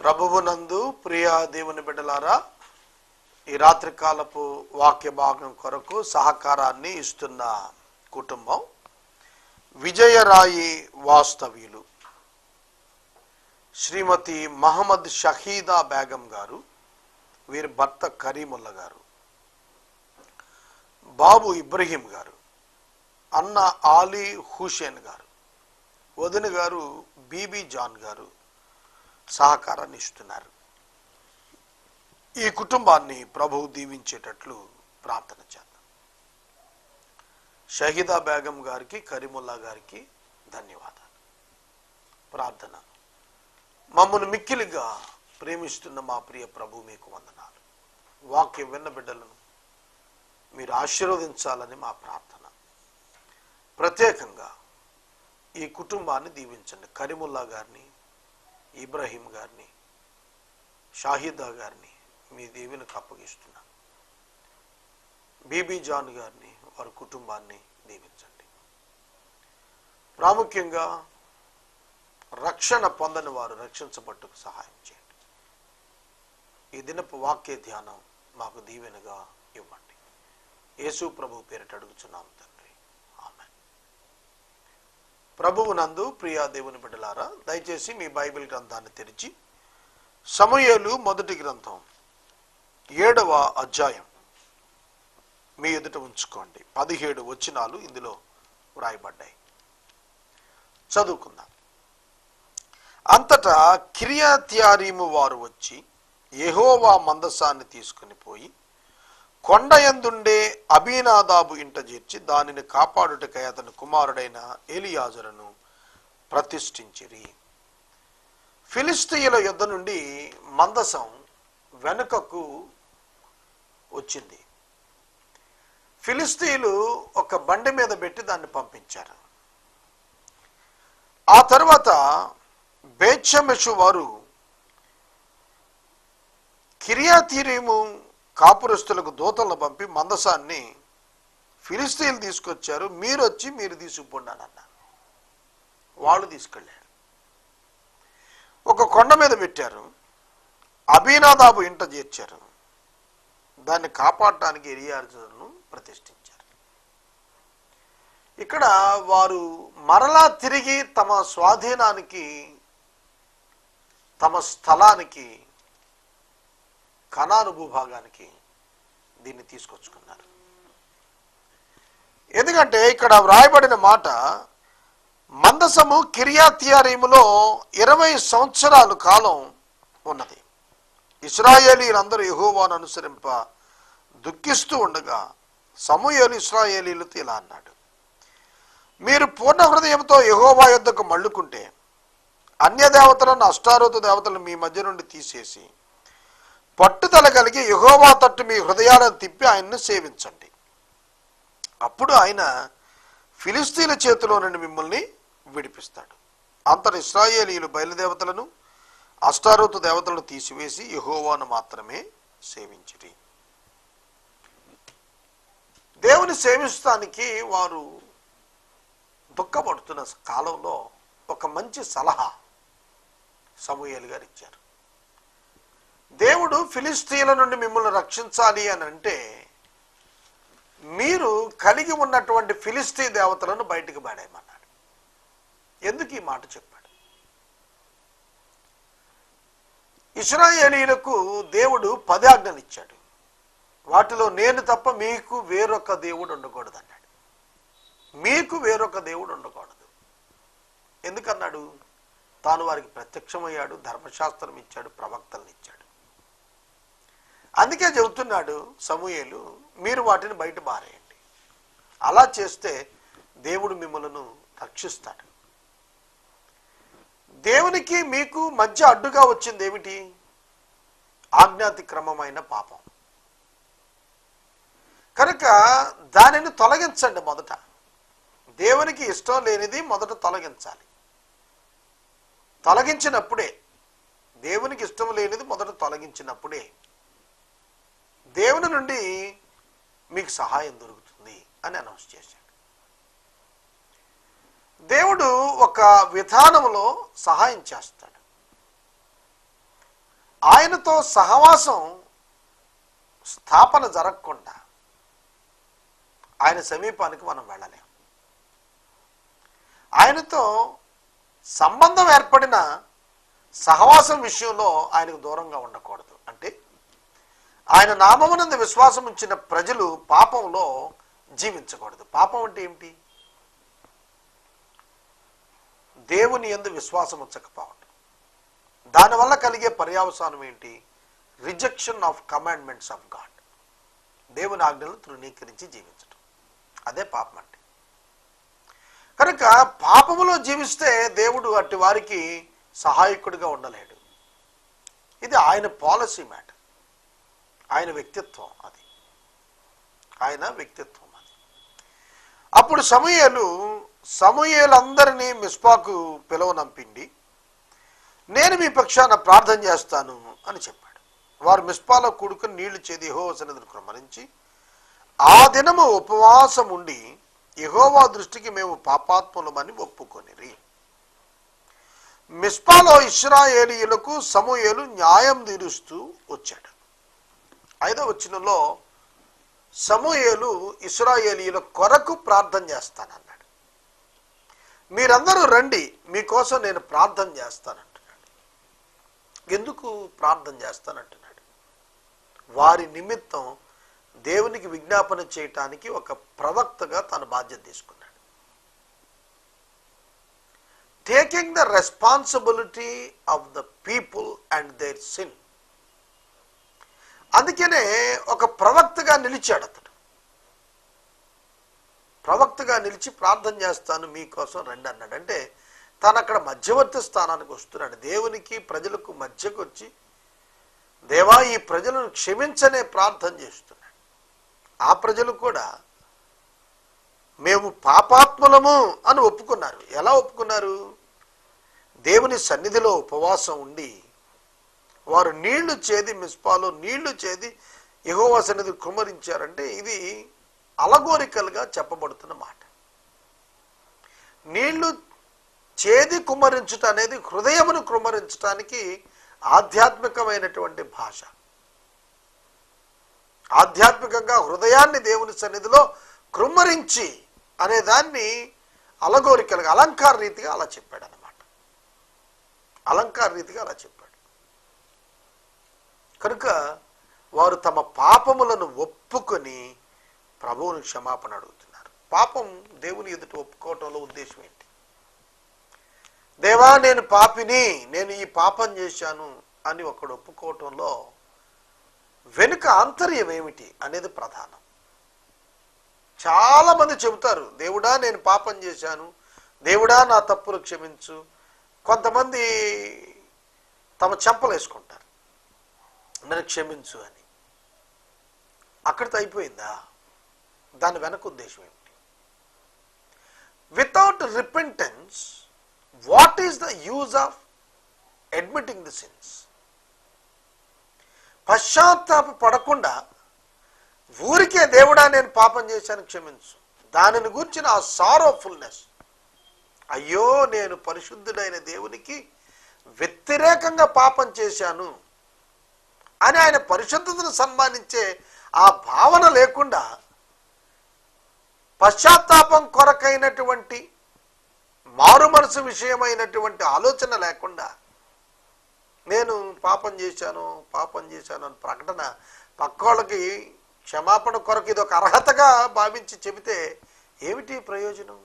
ప్రభువునందు ప్రియ దేవుని బిడ్డలారా ఈ రాత్రికాలపు వాక్య భాగం కొరకు సహకారాన్ని ఇస్తున్న కుటుంబం విజయరాయి వాస్తవ్యులు. శ్రీమతి మహమ్మద్ షహీదా బేగం గారు వీరి భర్త కరీముల్లా గారు బాబు ఇబ్రహీం గారు అన్న ఆలీ హుషేన్ గారు వదిన గారు బీబీ జాన్ గారు సహకారాన్ని ఇస్తున్నారు. ఈ కుటుంబాన్ని ప్రభువు దీవించేటట్లు ప్రార్థన చేద్దాం. షహీదా బేగం గారికి కరీముల్లా గారికి ధన్యవాదాలు. ప్రార్థన. మమ్మల్ని మిక్కిలిగా ప్రేమిస్తున్న మా ప్రియ ప్రభు మీకు వందనాలు. వాక్యం విన్న బిడ్డలను మీరు ఆశీర్వదించాలని మా ప్రార్థన. ప్రత్యేకంగా ఈ కుటుంబాన్ని దీవించండి. కరీముల్లా గారిని ఇబ్రహీం గారిని షాహిదా గారిని మీ దేవునికి అప్పగిస్తున్నాను బీబీ జాన్ గారిని వారి కుటుంబాన్ని దీవించండి. ప్రాముఖ్యంగా రక్షణ పొందని వారు రక్షించబట్టుకు సహాయం చేయండి. ఈ దినపు వాక్య ధ్యానం మాకు దీవెనగా ఇవ్వండి. యేసు ప్రభు పేరిట అడుగుచున్నాం తండ్రి. ప్రభువు నందు ప్రియా దేవుని బిడ్డలారా దయచేసి మీ బైబిల్ గ్రంథాన్ని తెరిచి సమయలు మొదటి గ్రంథం ఏడవ అధ్యాయం మీ ఎదుట ఉంచుకోండి. పదిహేడు వచనాలు ఇందులో వ్రాయబడ్డాయి. చదువుకుందాం. అంతటా కిరియాత్యారీము వారు వచ్చి ఎహోవా మందసాన్ని తీసుకుని పోయి కొండ యందుండే అభినాదాబు ఇంట చేర్చి దానిని కాపాడుటకై అతని కుమారుడైన ఏలియాజులను ప్రతిష్ఠించిరి. ఫిలిస్తీయుల యుద్ధ నుండి మందసం వెనుకకు వచ్చింది. ఫిలిస్తీయులు ఒక బండి మీద పెట్టి దాన్ని పంపించారు. ఆ తర్వాత బేచ్చమెషు వారు కిరియాతీరేము కాపురస్తులకు దూతలను పంపి మందసాన్ని ఫిలిస్తీన్లు తీసుకొచ్చారు. మీరు వచ్చి మీరు తీసుకుపోండి అన్నారు. వాళ్ళు తీసుకెళ్ళారు. ఒక కొండ మీద పెట్టారు. అభినాదాబు ఇంట చేర్చారు. దాన్ని కాపాడటానికి ఎరియార్జును ప్రతిష్ఠించారు. ఇక్కడ వారు మరలా తిరిగి తమ స్వాధీనానికి తమ స్థలానికి కనాను భూభాగానికి దీన్ని తీసుకొచ్చుకున్నారు. ఎందుకంటే ఇక్కడ వ్రాయబడిన మాట మందసము కిరియాతియారీములో ఇరవై సంవత్సరాలు కాలం ఉన్నది. ఇస్రాయేలీలందరూ యహోవాను అనుసరింప దుఃఖిస్తూ ఉండగా సమూహలు ఇస్రాయేలీలతో ఇలా అన్నాడు. మీరు పూర్ణ హృదయంతో యహోవా యొద్దకు మళ్ళుకుంటే అన్య దేవతలను అష్టారోత దేవతలను మీ మధ్య నుండి తీసేసి పట్టుదల కలిగి యహోవా తట్టు మీ హృదయాలను తిప్పి ఆయన్ను సేవించండి. అప్పుడు ఆయన ఫిలిస్తీన్ల చేతిలో నుండి మిమ్మల్ని విడిపిస్తాడు. అంతటి ఇస్రాయేలీలు బయలుదేవతలను అష్టారోతు దేవతలను తీసివేసి యహోవాను మాత్రమే సేవించిరి. దేవుని సేవించడానికి వారు దుఃఖపడుతున్న కాలంలో ఒక మంచి సలహా సమూహలు గారు ఇచ్చారు. దేవుడు ఫిలిస్తీన్ల నుండి మిమ్మల్ని రక్షించాలి అని అంటే మీరు కలిగి ఉన్నటువంటి ఫిలిస్తీ దేవతలను బయటికి పడేయమన్నాడు. ఎందుకు ఈ మాట చెప్పాడు? ఇస్రాయేలీలకు దేవుడు పది ఇచ్చాడు వాటిలో నేను తప్ప మీకు వేరొక దేవుడు ఉండకూడదు అన్నాడు మీకు వేరొక దేవుడు ఉండకూడదు. ఎందుకన్నాడు? తాను వారికి ప్రత్యక్షమయ్యాడు ధర్మశాస్త్రం ఇచ్చాడు ప్రవక్తలను ఇచ్చాడు. అందుకే చెబుతున్నాడు సమూహలు మీరు వాటిని బయట బారేయండి అలా చేస్తే దేవుడు మిమ్మలను రక్షిస్తాడు. దేవునికి మీకు మధ్య అడ్డుగా వచ్చింది ఏమిటి? ఆజ్ఞాతిక్రమమైన పాపం. కనుక దానిని తొలగించండి మొదట. దేవునికి ఇష్టం లేనిది మొదట తొలగించాలి. తొలగించినప్పుడే దేవునికి ఇష్టం లేనిది మొదట తొలగించినప్పుడే దేవుని నుండి మీకు సహాయం దొరుకుతుంది అని అనౌన్స్ చేశాడు. దేవుడు ఒక విధానంలో సహాయం చేస్తాడు. ఆయనతో సహవాసం స్థాపన జరగకుండా ఆయన సమీపానికి మనం వెళ్ళలేం. ఆయనతో సంబంధం ఏర్పడిన సహవాసం విషయంలో ఆయనకు దూరంగా ఉండకూడదు. ఆయన నామమునందు విశ్వాసం ఉంచిన ప్రజలు పాపంలో జీవించకూడదు. పాపం అంటే ఏమిటి? దేవుని ఎందు విశ్వాసం ఉంచకపోవడం దానివల్ల కలిగే పర్యావసానం ఏంటి? Rejection of commandments of God దేవుని ఆజ్ఞలు తృణీకరించి జీవించడం అదే పాపం అంటే. కనుక పాపములో జీవిస్తే దేవుడు అట్టి వారికి సహాయకుడిగా ఉండలేడు. ఇది ఆయన పాలసీ మ్యాటర్. ఆయన వ్యక్తిత్వం అది. ఆయన వ్యక్తిత్వం అది. అప్పుడు సమూహలు సమూహలందరినీ మిస్పాకు పిలువనంపిండి నేను మీ పక్షాన ప్రార్థన చేస్తాను అని చెప్పాడు. వారు మిస్పాలో కూడుకుని నీళ్ళు చేది యహోవ సన్నిధిని క్రమరించి ఆ దినము ఉపవాసం ఉండి యహోవా దృష్టికి మేము పాపాత్ములమని ఒప్పుకొనిరి. మిస్పాలో ఇస్రాయేలీయులకు సమూహలు న్యాయం తీరుస్తూ వచ్చాడు. ఐదో వచనంలో సమూయేలు ఇస్రాయేలీల కొరకు ప్రార్థన చేస్తానన్నాడు. మీరందరూ రండి మీకోసం నేను ప్రార్థన చేస్తానంటున్నాడు. ఎందుకు ప్రార్థన చేస్తానంటున్నాడు? వారి నిమిత్తం దేవునికి విజ్ఞాపన చేయటానికి ఒక ప్రవక్తగా తన బాధ్యత తీసుకున్నాడు. Taking the responsibility of the people and their sin అందుకనే ఒక ప్రవక్తగా నిలిచాడు అతడు. ప్రవక్తగా నిలిచి ప్రార్థన చేస్తాను మీకోసం రండి అన్నాడు. అంటే తను అక్కడ మధ్యవర్తి స్థానానికి వస్తున్నాడు. దేవునికి ప్రజలకు మధ్యకు వచ్చి దేవా ఈ ప్రజలను క్షమించనే ప్రార్థన చేస్తున్నాడు. ఆ ప్రజలు కూడా మేము పాపాత్ములము అని ఒప్పుకున్నారు. ఎలా ఒప్పుకున్నారు? దేవుని సన్నిధిలో ఉపవాసం ఉండి వారు నీళ్ళు చేది మిస్పాలో నీళ్ళు చేది ఎగోవా సన్నిధి కుమరించారంటే ఇది అలగోరికలుగా చెప్పబడుతున్న మాట. నీళ్ళు చేది కుమరించుట అనేది హృదయమును కుమరించటానికి ఆధ్యాత్మికమైనటువంటి భాష. ఆధ్యాత్మికంగా హృదయాన్ని దేవుని సన్నిధిలో కృమ్మరించి అనేదాన్ని అలగోరికలుగా అలంకార రీతిగా అలా చెప్పాడు అనమాట అలంకార రీతిగా అలా చెప్పాడు. కనుక వారు తమ పాపములను ఒప్పుకొని ప్రభువుని క్షమాపణ అడుగుతున్నారు. పాపం దేవుని ఎదుట ఒప్పుకోవటంలో ఉద్దేశం ఏంటి? దేవా నేను పాపిని నేను ఈ పాపం చేశాను అని ఒకడు ఒప్పుకోవటంలో వెనుక ఆంతర్యం ఏమిటి అనేది ప్రధానం. చాలా మంది చెబుతారు దేవుడా నేను పాపం చేశాను దేవుడా నా తప్పులు క్షమించు. కొంతమంది తమ చెంపలు వేసుకుంటారు నన్ను క్షమించు అని. అక్కడితో అయిపోయిందా? దాని వెనక ఉద్దేశం ఏమిటి? Without repentance what is the use of admitting the sins పశ్చాత్తాప పడకుండా ఊరికే దేవుడా నేను పాపం చేశాను క్షమించు. దానిని గూర్చిన ఆ సారోఫుల్నెస్ అయ్యో నేను పరిశుద్ధుడైన దేవునికి వ్యతిరేకంగా పాపం చేశాను. అని ఆయన పరిశుద్ధతను సన్మానించే ఆ భావన లేకుండా పశ్చాత్తాపం కొరకైనటువంటి మారు మనసు విషయమైనటువంటి ఆలోచన లేకుండా నేను పాపం చేశాను పాపం చేశాను అని ప్రకటన పక్కోళ్ళకి క్షమాపణ కొరకు ఇది ఒక అర్హతగా భావించి చెబితే ఏమిటి ప్రయోజనం?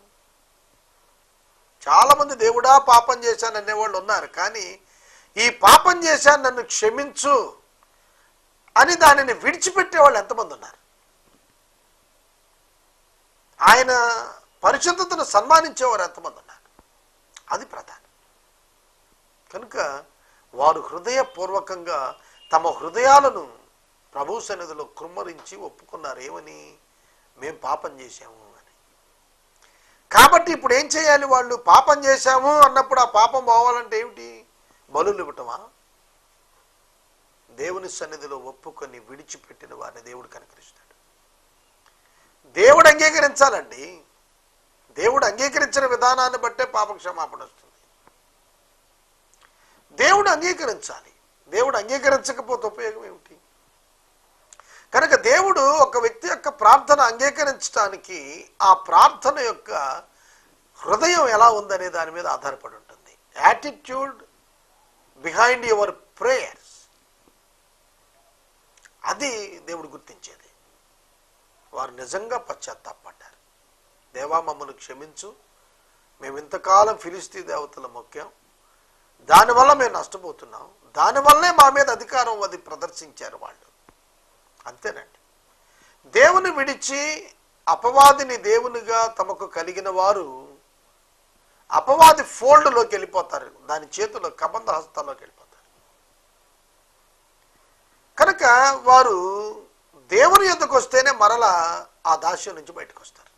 చాలామంది దేవుడా పాపం చేశాను అనేవాళ్ళు ఉన్నారు కానీ ఈ పాపం చేశాను నన్ను క్షమించు అని దానిని విడిచిపెట్టే వాళ్ళు ఎంతమంది ఉన్నారు? ఆయన పరిశుద్ధతను సన్మానించేవారు ఎంతమంది ఉన్నారు? అది ప్రధానం. కనుక వారు హృదయపూర్వకంగా తమ హృదయాలను ప్రభు సన్నిధిలో కృమ్మరించి ఒప్పుకున్నారు. ఏమని? మేము పాపం చేశాము అని. కాబట్టి ఇప్పుడు ఏం చేయాలి వాళ్ళు? పాపం చేశాము అన్నప్పుడు ఆ పాపం పోవాలంటే ఏమిటి? బలులు ఇవ్వటమా? దేవుని సన్నిధిలో ఒప్పుకొని విడిచిపెట్టిన వారిని దేవుడు కనికరిస్తాడు. దేవుడు అంగీకరించాలండి. దేవుడు అంగీకరించిన విధానాన్ని బట్టే పాపక్షమాపణ వస్తుంది. దేవుడు అంగీకరించాలి. దేవుడు అంగీకరించకపోతే ఉపయోగం ఏమిటి? కనుక దేవుడు ఒక వ్యక్తి యొక్క ప్రార్థన అంగీకరించడానికి ఆ ప్రార్థన యొక్క హృదయం ఎలా ఉందనే దాని మీద ఆధారపడి ఉంటుంది. యాటిట్యూడ్ బిహైండ్ యువర్ ప్రేయర్ అది దేవుడు గుర్తించేది. వారు నిజంగా పశ్చాత్తాపడ్డారు. దేవా మమ్మల్ని క్షమించు. మేము ఇంతకాలం ఫిలిస్తీ దేవతల మొక్కాం దానివల్ల మేము నష్టపోతున్నాం. దానివల్లే మా మీద అధికారం అది ప్రదర్శించారు వాళ్ళు. అంతేనండి. దేవుని విడిచి అపవాదిని దేవునిగా తమకు కలిగిన వారు అపవాది ఫోల్డ్లోకి వెళ్ళిపోతారు. దాని చేతిలో కబంధ హస్తాల్లోకి వెళ్ళిపోతారు. కనుక వారు దేవుని ఎందుకు వస్తేనే మరలా ఆ దాస్యం నుంచి బయటకు వస్తారు.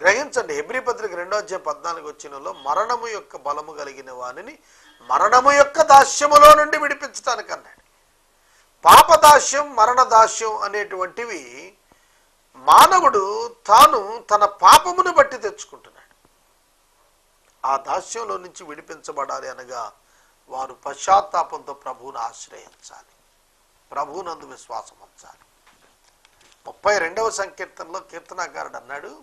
గ్రహించండి హెబ్రి పత్రిక రెండో అధ్యాయం పద్నాలుగు వచ్చినలో మరణము యొక్క బలము కలిగిన వానిని మరణము యొక్క దాస్యములో నుండి విడిపించడానికి అన్నాడు. పాపదాస్యం మరణదాస్యం అనేటువంటివి మానవుడు తాను తన పాపమును బట్టి తెచ్చుకుంటున్నాడు. ఆ దాస్యంలో నుంచి విడిపించబడాలి అనగా వారు పశ్చాత్తాపంతో ప్రభువును ఆశ్రయించాలి. ప్రభువునందు విశ్వాసం ఉంచాలి. ముప్పై రెండవ సంకీర్తనలో కీర్తనాకారుడు అన్నాడు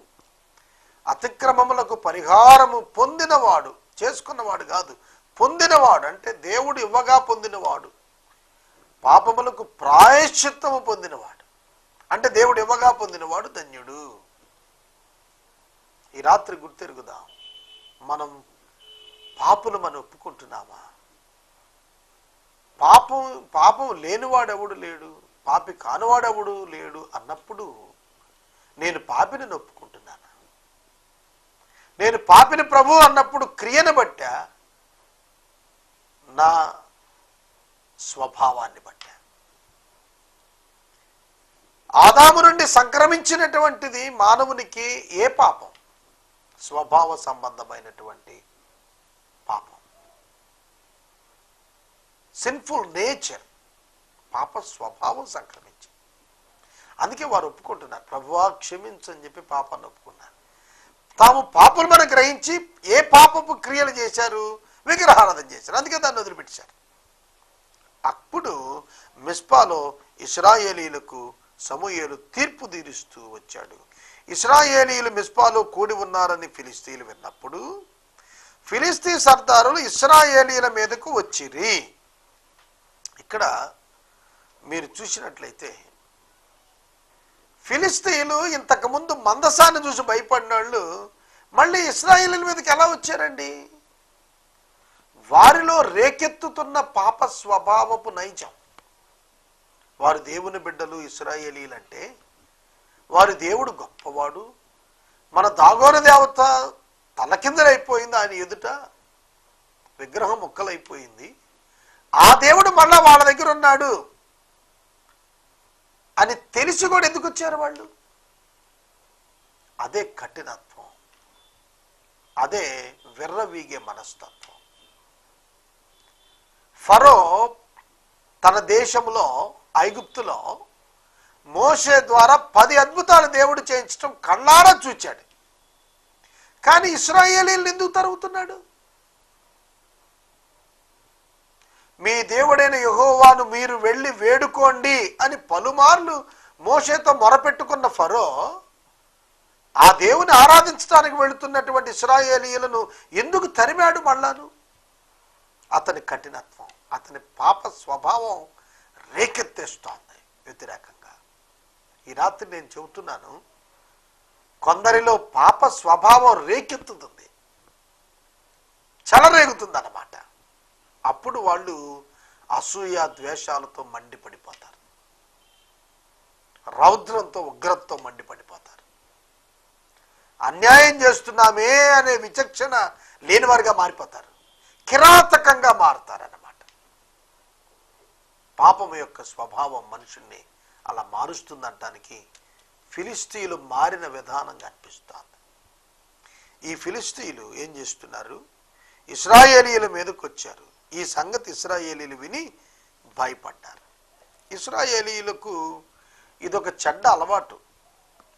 అతిక్రమములకు పరిహారము పొందినవాడు చేసుకున్నవాడు కాదు పొందినవాడు అంటే దేవుడు ఇవ్వగా పొందినవాడు పాపములకు ప్రాయశ్చిత్తము పొందినవాడు అంటే దేవుడు ఇవ్వగా పొందినవాడు ధన్యుడు. ఈ రాత్రి గుర్తెరుగుదాం. మనం పాపులు మనం ఒప్పుకుంటున్నామా? పాపం పాపం లేనివాడెవడు లేడు? పాపి కానివాడెవడు లేడు అన్నప్పుడు నేను పాపిని నొప్పుకుంటున్నాను? నేను పాపిని ప్రభు అన్నప్పుడు క్రియను బట్టా నా స్వభావాన్ని బట్టా. ఆదాము నుండి సంక్రమించినటువంటిది మానవునికి ఏ పాపం? స్వభావ సంబంధమైనటువంటి పాపం. సిన్ఫుల్ నేచర్ పాప స్వభావం సంక్రమించింది. అందుకే వారు ఒప్పుకుంటున్నారు. ప్రభువా క్షమించని చెప్పి పాపాన్ని ఒప్పుకున్నారు. తాము పాపలను గ్రహించి ఏ పాపపు క్రియలు చేశారు? విగ్రహారాధన చేశారు. అందుకే దాన్ని వదిలిపెట్టారు. అప్పుడు మిస్పాలో ఇస్రాయేలీలకు సమూహలు తీర్పు తీరుస్తూ వచ్చాడు. ఇస్రాయేలీలు మిస్పాలో కూడి ఉన్నారని ఫిలిస్తీన్లు విన్నప్పుడు ఫిలిస్తీ సర్దారులు ఇస్రాయేలీల మీదకు వచ్చిరి. ఇక్కడ మీరు చూసినట్లయితే ఫిలిస్తీన్లు ఇంతకుముందు మందసాన్ని చూసి భయపడిన వాళ్ళు మళ్ళీ ఇస్రాయిల్ మీదకి ఎలా వచ్చారండి? వారిలో రేకెత్తుతున్న పాప స్వభావపు నైజం. వారు దేవుని బిడ్డలు ఇస్రాయేలీలు అంటే వారి దేవుడు గొప్పవాడు. మన దాగోన దేవత తలకిందలైపోయింది ఆయన ఎదుట. విగ్రహం ముక్కలైపోయింది. ఆ దేవుడు మళ్ళా వాళ్ళ దగ్గర ఉన్నాడు అని తెలిసి కూడా ఎందుకు వచ్చారు వాళ్ళు? అదే కఠినత్వం. అదే విర్రవీగే మనస్తత్వం. ఫరో తన దేశంలో ఐగుప్తులో మోషే ద్వారా పది అద్భుతాలు దేవుడు చేయించడం కళ్ళారా చూచాడు. కానీ ఇస్రాయేలీలు ఎందుకు తరుగుతున్నాడు? మీ దేవుడైన యహోవాను మీరు వెళ్ళి వేడుకోండి అని పలుమార్లు మోషేతో మొరపెట్టుకున్న ఫరో ఆ దేవుని ఆరాధించడానికి వెళుతున్నటువంటి ఇస్రాయేలీయులను ఎందుకు తరిమాడు మళ్ళాను? అతని కఠినత్వం అతని పాప స్వభావం రేకెత్తేస్తోంది వ్యతిరేకంగా. ఈ రాత్రి నేను చెబుతున్నాను కొందరిలో పాప స్వభావం రేకెత్తుతుంది చెలరేగుతుంది అన్నమాట అప్పుడు వాళ్ళు అసూయ ద్వేషాలతో మండిపడిపోతారు. రౌద్రంతో ఉగ్రతతో మండిపడిపోతారు. అన్యాయం చేస్తున్నామే అనే విచక్షణ లేనివారుగా మారిపోతారు. కిరాతకంగా మారుతారన్నమాట. పాపం యొక్క స్వభావం మనుషుల్ని అలా మారుస్తుందంటానికి ఫిలిస్తీన్లు మారిన విధానం అనిపిస్తుంది. ఈ ఫిలిస్తీన్లు ఏం చేస్తున్నారు? ఇస్రాయేలీల మీదకి వచ్చారు ఈ సంగతి ఇస్రాయేలీలు విని భయపడ్డారు. ఇస్రాయేలీలకు ఇదొక చెడ్డ అలవాటు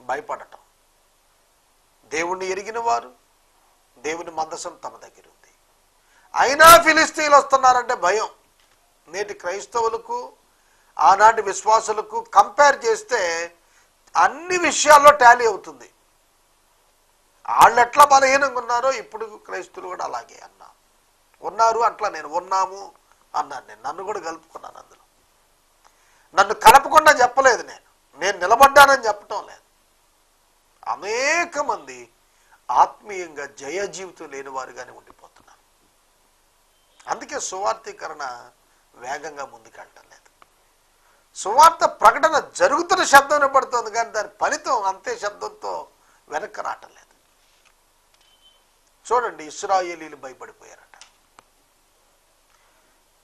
భయపడటం. దేవుణ్ణి ఎరిగిన వారు దేవుని మందసం తమ దగ్గర ఉంది. అయినా ఫిలిస్తీన్లు వస్తున్నారంటే భయం. నేటి క్రైస్తవులకు ఆనాటి విశ్వాసులకు కంపేర్ చేస్తే అన్ని విషయాల్లో టాలీ అవుతుంది. వాళ్ళు ఎట్లా బలహీనంగా ఉన్నారో ఇప్పుడు క్రైస్తువులు కూడా అలాగే అన్నారు. ఉన్నారు అట్లా నేను ఉన్నాము అన్నాను నేను. నన్ను కూడా కలుపుకున్నాను అందులో. నన్ను కలపకుండా చెప్పలేదు నేను. నేను నిలబడ్డానని చెప్పటం లేదు. అనేక మంది ఆత్మీయంగా జయ జీవితం లేని వారుగానే ఉండిపోతున్నారు. అందుకే సువార్థీకరణ వేగంగా ముందుకెళ్ళటం లేదు. సువార్త ప్రకటన జరుగుతున్న శబ్దం పడుతుంది కానీ దాని ఫలితం అంతే శబ్దంతో వెనక్కి రావటం లేదు. చూడండి ఇస్రాయేలీలు భయపడిపోయారు.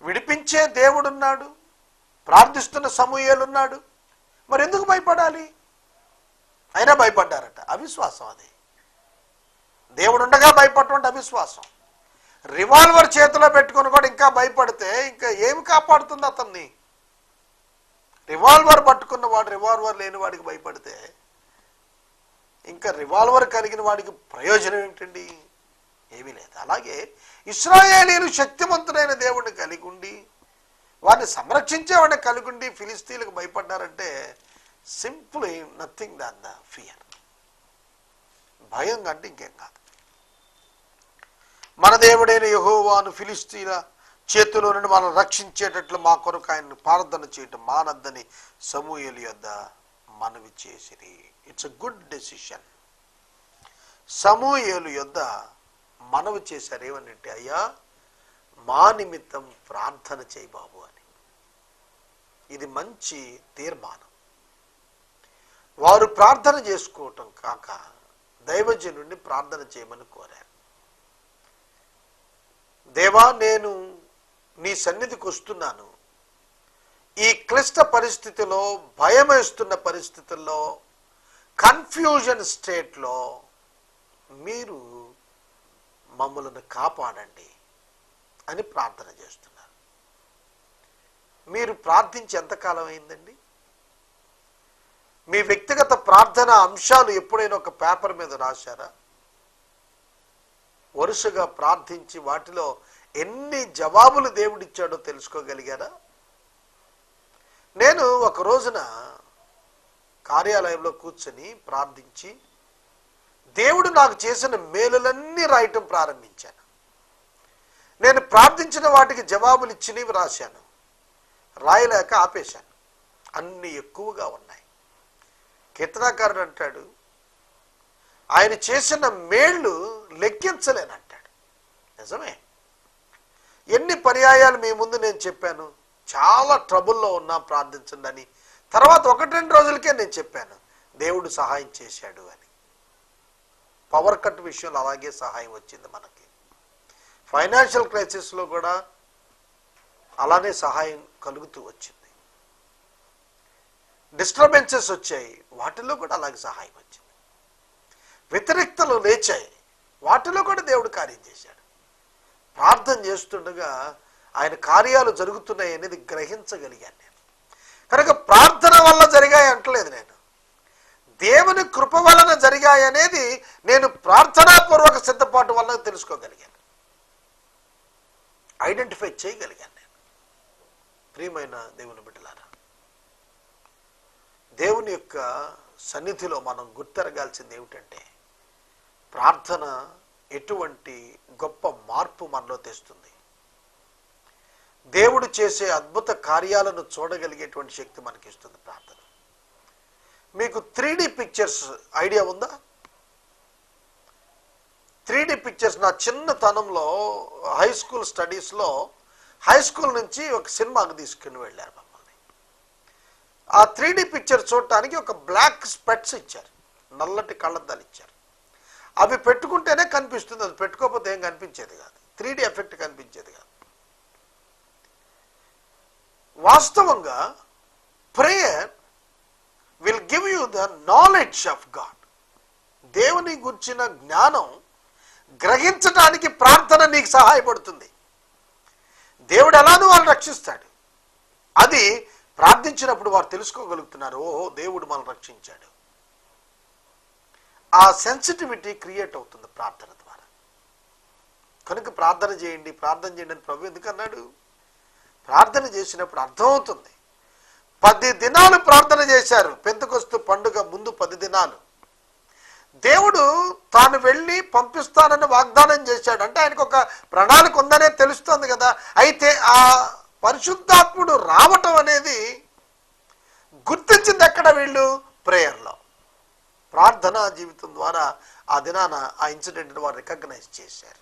విడిపించే దేవుడున్నాడు ప్రార్థిస్తున్న సమూహేలున్నాడు మరి ఎందుకు భయపడాలి? అయినా భయపడ్డారట. అవిశ్వాసం అది. దేవుడు ఉండగా భయపడటం అవిశ్వాసం. రివాల్వర్ చేతిలో పెట్టుకొని కూడా ఇంకా భయపడితే ఇంకా ఏమి కాపాడుతుంది అతన్ని? రివాల్వర్ పట్టుకున్న వాడు రివాల్వర్ లేని వాడికి భయపడితే ఇంకా రివాల్వర్ కలిగిన వాడికి ప్రయోజనం ఏమిటండి ఏమీ లేదు. అలాగే ఇస్రాయేలీలు శక్తివంతుడైన దేవుడిని కలిగి ఉండి వారిని సంరక్షించేవాడిని కలిగి ఉండి ఫిలిస్తీన్లకు భయపడ్డారంటే simple nothing than the fear భయం కంటే ఇంకేం కాదు. మన దేవుడైన యహోవాను ఫిలిస్తీన్ల చేతిలో నుండి మనం రక్షించేటట్లు మా కొరకు ఆయన ప్రార్థన చేయటం మానద్దని సమూహలు యొద్ద మనవి చేసిరి. ఇట్స్ అ గుడ్ డెసిషన్ సమూహలు యొద్ద మనవి చేశారు ఏమనంటే అయ్యా మా నిమిత్తం ప్రార్థన చేయి బాబు అని. ఇది మంచి తీర్మానం. వారు ప్రార్థన చేసుకోవటం కాక దైవజనుడిని ప్రార్థన చేయమని కోరారు. దేవా నేను నీ సన్నిధికి వస్తున్నాను. ఈ క్లిష్ట పరిస్థితిలో భయమేస్తున్న పరిస్థితుల్లో కన్ఫ్యూజన్ స్టేట్లో మీరు మమ్మలను కాపాడండి అని ప్రార్థన చేస్తున్నారు. మీరు ప్రార్థించి ఎంతకాలం అయిందండి? మీ వ్యక్తిగత ప్రార్థన అంశాలు ఎప్పుడైనా ఒక పేపర్ మీద రాశారా? వరుసగా ప్రార్థించి వాటిలో ఎన్ని జవాబులు దేవుడిచ్చాడో తెలుసుకోగలిగారా? నేను ఒక రోజున కార్యాలయంలో కూర్చొని ప్రార్థించి దేవుడు నాకు చేసిన మేలులన్నీ రాయటం ప్రారంభించాను. నేను ప్రార్థించిన వాటికి జవాబులు ఇచ్చినవి రాశాను. రాయలేక ఆపేశాను. అన్ని ఎక్కువగా ఉన్నాయి. కీర్తనాకారుడు అంటాడు ఆయన చేసిన మేళ్ళు లెక్కించలేనంటాడు నిజమే. ఎన్ని పర్యాయాలు మీ ముందు నేను చెప్పాను. చాలా ట్రబుల్లో ఉన్నా ప్రార్థించండి అని. తర్వాత ఒకటి రెండు రోజులకే నేను చెప్పాను దేవుడు సహాయం చేశాడు అని. పవర్ కట్ విషయంలో అలాగే సహాయం వచ్చింది మనకి. ఫైనాన్షియల్ క్రైసిస్లో కూడా అలానే సహాయం కలుగుతూ వచ్చింది. డిస్టర్బెన్సెస్ వచ్చాయి వాటిల్లో కూడా అలాగే సహాయం వచ్చింది. వ్యతిరేక్తలు లేచాయి వాటిలో కూడా దేవుడు కార్యం చేశాడు. ప్రార్థన చేస్తుండగా ఆయన కార్యాలు జరుగుతున్నాయి అనేది గ్రహించగలిగాను నేను. కనుక ప్రార్థన వల్ల జరిగాయి అంటలేదు నేను. దేవుని కృప వలన జరిగాయి అనేది నేను ప్రార్థనాపూర్వక సిద్ధపాటు వలన తెలుసుకోగలిగాను. ఐడెంటిఫై చేయగలిగాను నేను. ప్రియమైన దేవుని బిడ్డలారా దేవుని యొక్క సన్నిధిలో మనం గుర్తెరగాల్సింది ఏమిటంటే ప్రార్థన ఎటువంటి గొప్ప మార్పు మనలో తెస్తుంది. దేవుడు చేసే అద్భుత కార్యాలను చూడగలిగేటువంటి శక్తి మనకి ఇస్తుంది ప్రార్థన. మీకు త్రీ పిక్చర్స్ ఐడియా ఉందా? త్రీ పిక్చర్స్ నా చిన్నతనంలో హై స్కూల్ స్టడీస్లో హై స్కూల్ నుంచి ఒక సినిమాకి తీసుకుని వెళ్ళారు మమ్మల్ని. ఆ త్రీ పిక్చర్ చూడటానికి ఒక బ్లాక్ స్పెట్స్ ఇచ్చారు. నల్లటి కళ్ళద్దాలు ఇచ్చారు. అవి పెట్టుకుంటేనే కనిపిస్తుంది. అది పెట్టుకోకపోతే ఏం కనిపించేది కాదు. త్రీ ఎఫెక్ట్ కనిపించేది కాదు. వాస్తవంగా prayer will give you the knowledge of God దేవుని గుర్చిన జ్ఞానం గ్రహించడానికి ప్రార్థన నీకు సహాయపడుతుంది. దేవుడు ఎలానూ వాళ్ళు రక్షిస్తాడు. అది ప్రార్థించినప్పుడు వారు తెలుసుకోగలుగుతున్నారు ఓహో దేవుడు మనల్ని రక్షించాడు. ఆ సెన్సిటివిటీ క్రియేట్ అవుతుంది ప్రార్థన ద్వారా. కనుక ప్రార్థన చేయండి ప్రార్థన చేయండి అని ప్రభు ఎందుకన్నాడు ప్రార్థన చేసినప్పుడు అర్థమవుతుంది. పది దినాలు ప్రార్థన చేశారు. పెంతకొస్తు పండుగ ముందు పది దినాలు. దేవుడు తాను వెళ్ళి పంపిస్తానని వాగ్దానం చేశాడు. అంటే ఆయనకు ఒక ప్రణాళిక ఉందనే తెలుస్తుంది కదా. అయితే ఆ పరిశుద్ధాత్ముడు రావటం అనేది గుర్తించింది ఎక్కడ వీళ్ళు? ప్రేయర్లో. ప్రార్థనా జీవితం ద్వారా ఆ దినాన ఆ ఇన్సిడెంట్ని వారు రికగ్నైజ్ చేశారు.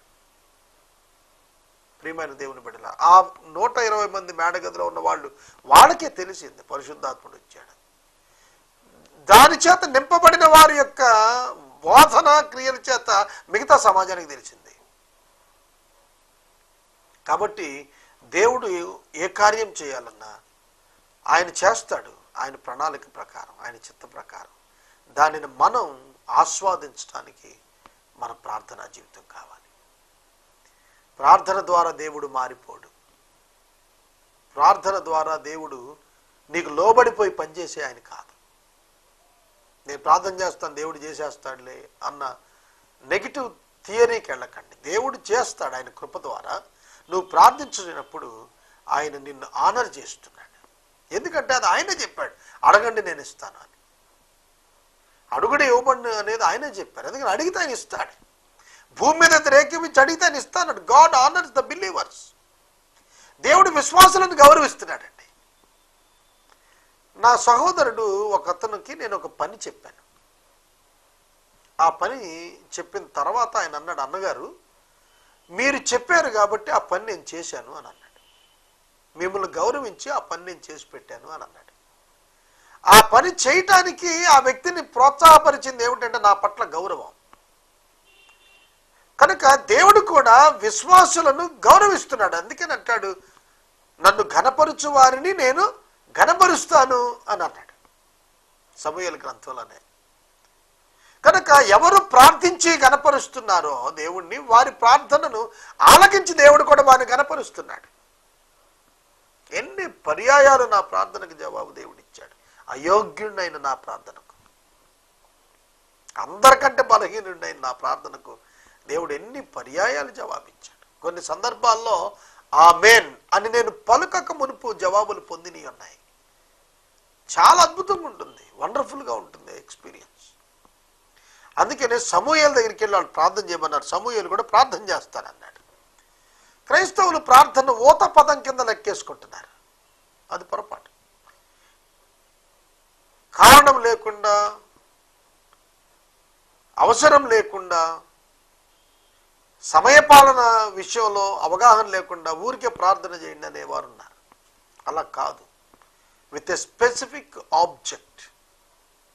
ప్రియమైన దేవుని బిడ్డల ఆ నూట ఇరవై మంది మేడగదిలో ఉన్న వాళ్ళు వాళ్ళకే తెలిసింది పరిశుద్ధాత్ముడు వచ్చాడు. దాని చేత నింపబడిన వారి యొక్క బోధన క్రియల చేత మిగతా సమాజానికి తెలిసింది. కాబట్టి దేవుడు ఏ కార్యం చేయాలన్నా ఆయన చేస్తాడు ఆయన ప్రణాళిక ప్రకారం ఆయన చిత్త ప్రకారం. దానిని మనం ఆస్వాదించడానికి మన ప్రార్థనా జీవితం కావాలి. ప్రార్థన ద్వారా దేవుడు మారిపోడు. ప్రార్థన ద్వారా దేవుడు నీకు లోబడిపోయి పనిచేసే ఆయన కాదు. నేను ప్రార్థన చేస్తాను దేవుడు చేసేస్తాడులే అన్న నెగిటివ్ థియరీకి వెళ్ళకండి. దేవుడు చేస్తాడు ఆయన కృప ద్వారా. నువ్వు ప్రార్థించినప్పుడు ఆయన నిన్ను ఆనర్ చేస్తున్నాడు. ఎందుకంటే అది ఆయనే చెప్పాడు అడగండి నేను ఇస్తాను అని. అడుగుడు ఇవ్వబడి అనేది ఆయనే చెప్పారు ఎందుకంటే అడిగితే ఆయన ఇస్తాడు. భూమి మీద రేఖించి అడిగితే ఆయన ఇస్తాడు గాడ్ ఆనర్స్ ద బిలీవర్స్ దేవుడు విశ్వాసులను గౌరవిస్తున్నాడండి. నా సహోదరుడు ఒక అతనికి నేను ఒక పని చెప్పాను. ఆ పని చెప్పిన తర్వాత ఆయన అన్నాడు అన్నగారు మీరు చెప్పారు కాబట్టి ఆ పని నేను చేశాను అని అన్నాడు. మిమ్మల్ని గౌరవించి ఆ పని నేను చేసి పెట్టాను అని అన్నాడు. ఆ పని చేయటానికి ఆ వ్యక్తిని ప్రోత్సాహపరిచింది ఏమిటంటే నా పట్ల గౌరవం. కనుక దేవుడు కూడా విశ్వాసులను గౌరవిస్తున్నాడు. అందుకని అంటాడు నన్ను ఘనపరుచు వారిని నేను ఘనపరుస్తాను అని అన్నాడు. సమూహల గ్రంథంలోనే. కనుక ఎవరు ప్రార్థించి గనపరుస్తున్నారో దేవుణ్ణి వారి ప్రార్థనను ఆలకించి దేవుడు కూడా వారిని గనపరుస్తున్నాడు ఎన్ని పర్యాయాలు నా ప్రార్థనకు జవాబు దేవుడిచ్చాడు. అయోగ్యుడైన నా ప్రార్థనకు. అందరికంటే బలహీనుడైన నా ప్రార్థనకు దేవుడు ఎన్ని పర్యాయాలు జవాబిచ్చాడు. కొన్ని సందర్భాల్లో ఆ మేన్ అని నేను పలుకక మునుపు జవాబులు పొందిని ఉన్నాయి. చాలా అద్భుతంగా ఉంటుంది. వండర్ఫుల్గా ఉంటుంది ఎక్స్పీరియన్స్. అందుకనే సమూహల దగ్గరికి వెళ్ళి వాళ్ళు ప్రార్థన చేయమన్నారు. సమూహలు కూడా ప్రార్థన చేస్తారన్నాడు క్రైస్తవులు ప్రార్థన ఊత పదం కింద లెక్కేసుకుంటున్నారు. అది పొరపాటు. కారణం లేకుండా అవసరం లేకుండా సమయపాలన విషయంలో అవగాహన లేకుండా ఊరికే ప్రార్థన చేయండి అనేవారు ఉన్నారు. అలా కాదు. With a specific object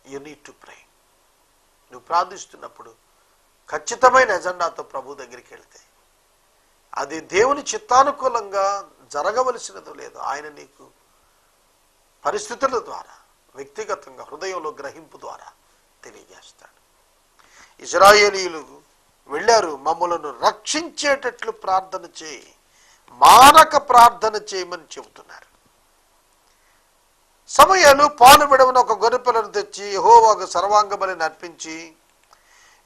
you need to pray నువ్వు ప్రార్థిస్తున్నప్పుడు ఖచ్చితమైన ఎజెండాతో ప్రభు దగ్గరికి వెళ్తే అది దేవుని చిత్తానుకూలంగా జరగవలసినదో లేదో ఆయన నీకు పరిస్థితుల ద్వారా వ్యక్తిగతంగా హృదయంలో గ్రహింపు ద్వారా తెలియజేస్తాడు. ఇజ్రాయేలీలు వెళ్ళారు. మమ్మలను రక్షించేటట్లు ప్రార్థన చేయి. మానక ప్రార్థన చేయమని చెబుతున్నారు. సమయాలు పాలు విడవన ఒక గొర్రెపిల్లను తెచ్చి యహోవాకు సర్వాంగ అర్పించి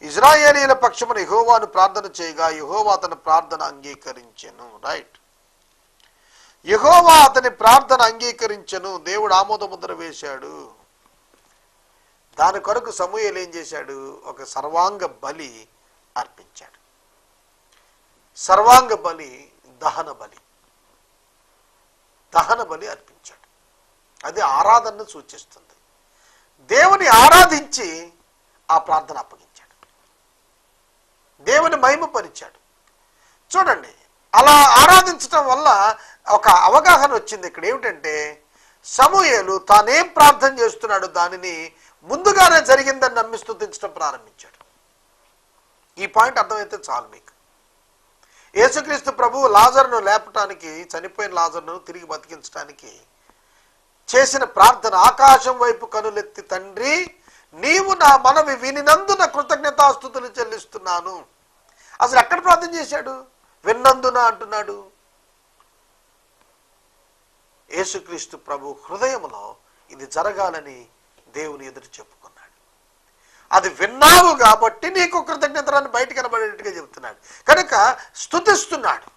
ఇజ్రాయేలీల పక్షమున యహోవాను ప్రార్థన చేయగా యహోవా అతని ప్రార్థన అంగీకరించెను. రైట్. యహోవా అతని ప్రార్థన అంగీకరించెను. దేవుడు ఆమోద ముద్ర వేశాడు. దాని కొరకు సమూహలు ఏం చేశాడు? ఒక సర్వాంగ బలి అర్పించాడు. సర్వాంగ బలి దహన బలి. దహన బలి అర్పించాడు. అది ఆరాధనను సూచిస్తుంది. దేవుని ఆరాధించి ఆ ప్రార్థన అప్పగించాడు. దేవుని మహిమపరిచాడు. చూడండి అలా ఆరాధించటం వల్ల ఒక అవగాహన వచ్చింది ఇక్కడ. ఏమిటంటే సమూహలు తానేం ప్రార్థన చేస్తున్నాడు దానిని ముందుగానే జరిగిందని నమ్మి స్థుతించడం ప్రారంభించాడు. ఈ పాయింట్ అర్థమైతే చాలు మీకు. యేసుక్రీస్తు ప్రభు లాజర్ను లేపటానికి చనిపోయిన లాజర్ను తిరిగి బతికించడానికి చేసిన ప్రార్థన ఆకాశం వైపు కనులెత్తి తండ్రి నీవు నా మనవి వినినందున కృతజ్ఞతాస్థుతులు చెల్లిస్తున్నాను. అసలు ఎక్కడ ప్రార్థన చేశాడు? విన్నందున అంటున్నాడు. యేసుక్రీస్తు ప్రభు హృదయములో ఇది జరగాలని దేవుని ఎదురు చెప్పుకు అది విన్నావు కాబట్టి నీకు కృతజ్ఞతలను బయట కనబడేట్టుగా చెబుతున్నాడు. కనుక స్థుతిస్తున్నాడు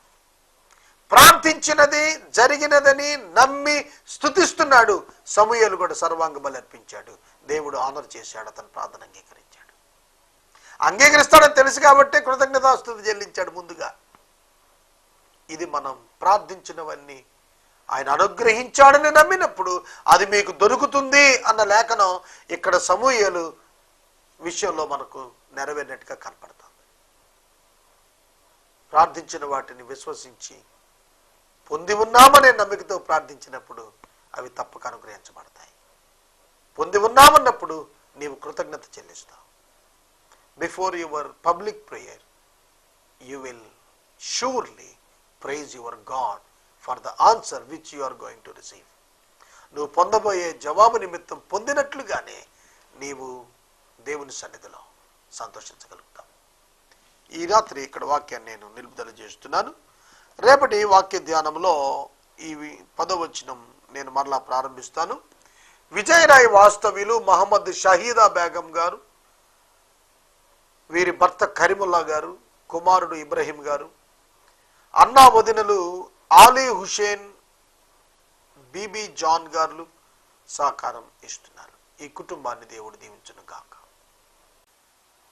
ప్రార్థించినది జరిగినదని నమ్మి స్థుతిస్తున్నాడు సమూహలు కూడా సర్వాంగ అర్పించాడు. దేవుడు ఆనర్ చేశాడు అతను ప్రార్థన అంగీకరించాడు. అంగీకరిస్తాడని తెలుసు కాబట్టి కృతజ్ఞతాస్తుతి చెల్లించాడు ముందుగా. ఇది మనం ప్రార్థించినవన్నీ ఆయన అనుగ్రహించాడని నమ్మినప్పుడు అది మీకు దొరుకుతుంది అన్న లేఖనం ఇక్కడ సమూహలు విషయంలో మనకు నెరవేరినట్టుగా కనపడుతుంది. ప్రార్థించిన వాటిని విశ్వసించి పొంది ఉన్నామనే నమ్మికతో ప్రార్థించినప్పుడు అవి తప్పక అనుగ్రహించబడతాయి. పొంది ఉన్నామన్నప్పుడు నీవు కృతజ్ఞత చెల్లిస్తావు. Before your public prayer you will surely praise your God for the answer which you are going to receive నువ్వు పొందబోయే జవాబు నిమిత్తం పొందినట్లుగానే నీవు దేవుని సన్నిధిలో సంతోషించగలుగుతాం. ఈ రాత్రి ఇక్కడ వాక్యాన్ని నేను నిలుపుదల చేస్తున్నాను. రేపటి వాక్య ధ్యానంలో ఈ పదవచనం నేను మరలా ప్రారంభిస్తాను. విజయరాయ్ వాస్తవ్యులు మహమ్మద్ షహీదా బేగం గారు వీరి భర్త కరిముల్లా గారు కుమారుడు ఇబ్రహీం గారు అన్నా వదినలు ఆలీ హుషేన్ బీబీ జాన్ గారు సహకారం ఇస్తున్నారు. ఈ కుటుంబాన్ని దేవుడు దీవించును గాక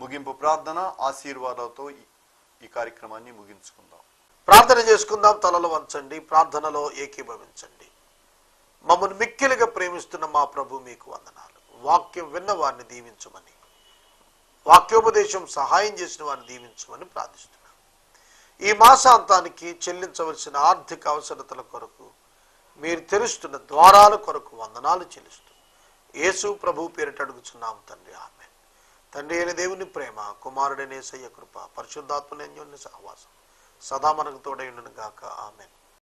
ముగింపు ప్రార్థన ఆశీర్వాదాలతో ఈ- ఈ కార్యక్రమాన్ని ముగించుకుందాం. ప్రార్థన చేసుకుందాం తలలు వంచండి ప్రార్థనలో ఏకీభవించండి. మమ్మల్ని మిక్కిలిగా ప్రేమిస్తున్న మా ప్రభు మీకు వందనాలు. వాక్యం విన్న వారిని దీవించమని వాక్యోపదేశం సహాయం చేసిన వారిని దీవించమని ప్రార్థిస్తున్నాం. ఈ మాసాంతానికి చెల్లించవలసిన ఆర్థిక అవసరతల కొరకు మీరు తెరుస్తున్న ద్వారాల కొరకు వందనాలు చెల్లిస్తూ యేసు ప్రభు పేరిట అడుగుచున్నాం తండ్రి ఆమె తండ్రి అయిన దేవుని ప్రేమ కుమారుడనే సయ్య కృప పరిశుద్ధాత్మని సహవాసం. సదా మనకు తోడై ఉండును గాక ఆమెన్.